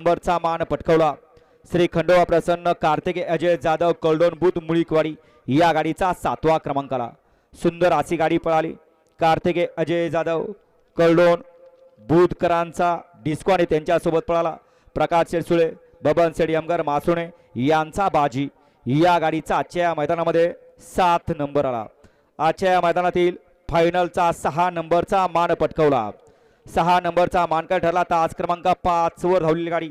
नंबरचा मान पटकवला. श्री खंडोबा प्रसन्न कार्तिके अजय जाधव कलडोन बुध मुळीकवाडी या गाडीचा सातवा क्रमांक आला. सुंदर अशी गाडी पळाली. कार्तिके अजय जाधव कलडोन बुधकरांचा डिस्को आणि त्यांच्यासोबत पळाला. प्रकाश शेडसुळे बबन शेड यमगर मासुणे यांचा बाजी या गाडीचा आजच्या या मैदानामध्ये सात नंबर आला. आजच्या या मैदानातील फायनलचा सहा नंबरचा मान पटकवला. सहा नंबरचा मानकर ठरला. तर आज क्रमांक पाच वर धावलेली गाडी.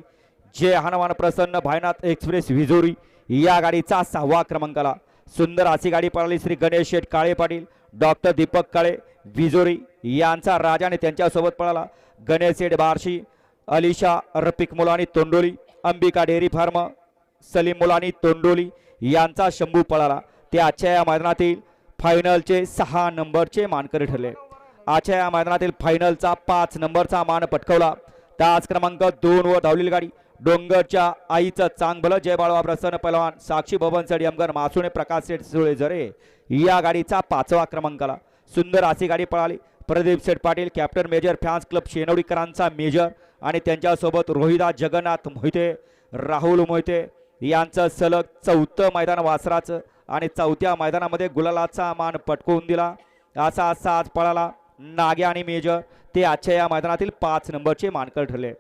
जय हनुमान प्रसन्न भायनाथ एक्सप्रेस विजोरी. या गाडीचा सहावा क्रमांक आला सुंदर अशी गाडी पळाली. श्री गणेश शेठ काळे पाटील डॉक्टर दीपक काळे विजोरी यांचा राजाने त्यांच्यासोबत पळाला. गणेश शेठ बार्शी अलिशा रफिक मुलानी तोंडोली अंबिका डेअरी फार्म सलीम मुलानी तोंडोली यांचा शंभू पळाला. ते आजच्या या मैदानातील फायनलचे सहा नंबरचे मानकरी ठरले. आजच्या या मैदानातील फायनलचा पाच नंबरचा मान पटकवला. तास क्रमांक दोन वर धावलेली गाडी. डोंगरच्या आईचं चांग भलं जय बाळवा प्रसन्न पहलवान साक्षी भवन सड यमगर मासुणे प्रकाश सेठ सुळे जरे या गाडीचा पाचवा क्रमांक आला सुंदर अशी गाडी पळाली. Pradeep Sheth Patil captain major fans club शेनवडीकरांचा major आणि त्यांच्यासोबत रोहिदा जगन्नाथ मोहिते राहुल मोहिते यांचं सलग चौथं मैदान वासराचं आणि चौथ्या मैदानामध्ये गुलालाचा मान पटकवून दिला. असा साज आज पळाला. नागे आणि मेजर. ते आजच्या या मैदानातील पाच नंबरचे मानकर ठरले.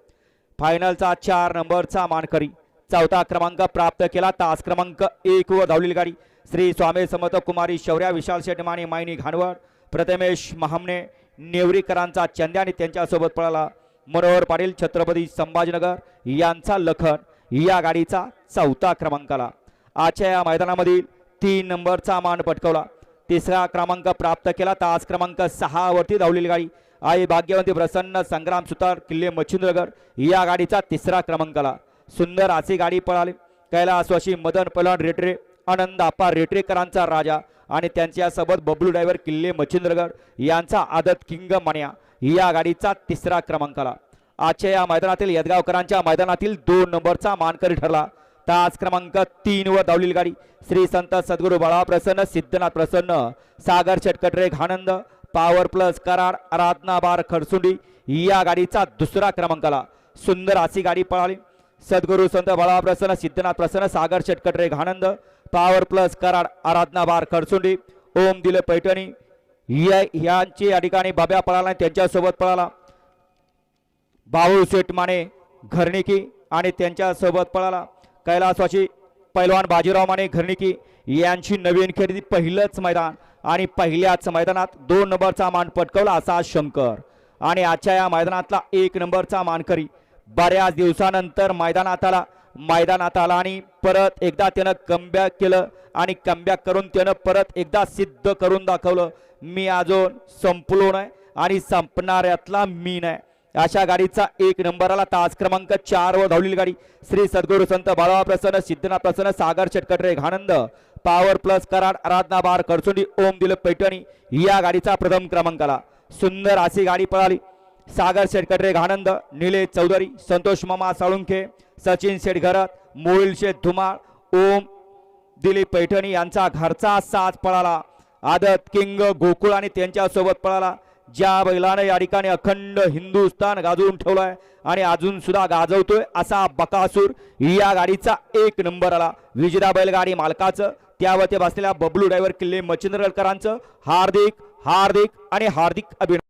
फायनलचा चार नंबरचा मानकरी. चौथा क्रमांक प्राप्त केला. तास क्रमांक एक वर धावलेली गाडी. श्री स्वामी समर्थ कुमारी शौर्या विशाल शेटमाने मायनी घाणवड प्रथमेश महामने नेवरीकरांचा चंद्या आणि त्यांच्यासोबत पळाला. मनोहर पाटील छत्रपती संभाजीनगर यांचा लखन या गाडीचा चौथा क्रमांक आला आजच्या या मैदानामधील तीन नंबरचा मान पटकवला. तिसरा क्रमांक प्राप्त केला. तास क्रमांक सहावरती धावलेली गाडी आई भाग्यवंती प्रसन्न संग्राम सुतार किल्ले मच्छिंद्रगड. या गाडीचा तिसरा क्रमांक आला सुंदर अशी गाडी पळाली. कैलासवाशी मदन पलण रेटरे आनंद आप्पा रेटरेकरांचा राजा आणि त्यांच्यासोबत बबलू ड्रायव्हर किल्ले मच्छिंद्रगड यांचा आदत किंग मण्या या गाडीचा तिसरा क्रमांक आला आजच्या या मैदानातील यदगावकरांच्या मैदानातील दोन नंबरचा मानकरी ठरला. तास क्रमांक तीन वर धावलेली गाडी. श्री संत सद्गुरू बाळा प्रसन्न सिद्धनाथ प्रसन्न Sagar Shetkatre घानंद power plus Karad Aradhana bar Khadsundi. या गाडीचा दुसरा क्रमांक आला सुंदर अशी गाडी पळाली. सद्गुरू संत बाळा प्रसन्न सिद्धनाथ प्रसन्न Sagar Shetkatre घानंद power plus Karad Aradhana bar Khadsundi. Om दिले पैठणी. या यांची या ठिकाणी बाब्या पळाला त्यांच्यासोबत पळाला. बाबू शेठ माने घरणिकी आणि त्यांच्यासोबत पळाला. कैलासवाची पैलवान बाजीराव माने घरणिकी यांची नवीन खरेदी पहिलंच मैदान आणि पहिल्याच मैदानात दोन नंबरचा मान पटकवला असा शंकर. आणि आजच्या या मैदानातला एक नंबरचा मानकरी बऱ्याच दिवसानंतर मैदानात आला. मैदानात आला आणि परत एकदा त्यानं कमबॅक केलं आणि कमबॅक करून त्यानं परत एकदा सिद्ध करून दाखवलं. मी अजून संपलो नाही आणि संपणाऱ्यातला मी नाही. अशा गाडीचा एक नंबर आला. तास क्रमांक चार व धावलेली गाडी. श्री सद्गुरु संत बाळा प्रसन्न सिद्धनाथ प्रसन्न Sagar Shetkatre घानंद power plus Karad Aradhana bar Karchundi Om Dilip Paithani या गाडीचा प्रथम क्रमांक आला. सुंदर अशी गाडी पळाली. सागर शेटकटरे घानंद निलेश चौधरी संतोष मामा साळुंखे सचिन शेटघरत मोहिल शेठ धुमाळ ओम दिलीप पैठणी यांचा घरचा साथ पळाला. आदत किंग गोकुळ आणि त्यांच्यासोबत पळाला. ज्या बैलाने या ठिकाणी अखंड हिंदुस्थान गाजवून ठेवलाय आणि अजून सुद्धा गाजवतोय असा बकासूर या गाडीचा एक नंबर आला. विजेता बैलगाडी मालकाचं त्यावर ते बसलेल्या बबलू ड्रायव्हर किल्ले मच्छिंद्रगडकरांचं हार्दिक हार्दिक आणि हार्दिक अभिनंदन.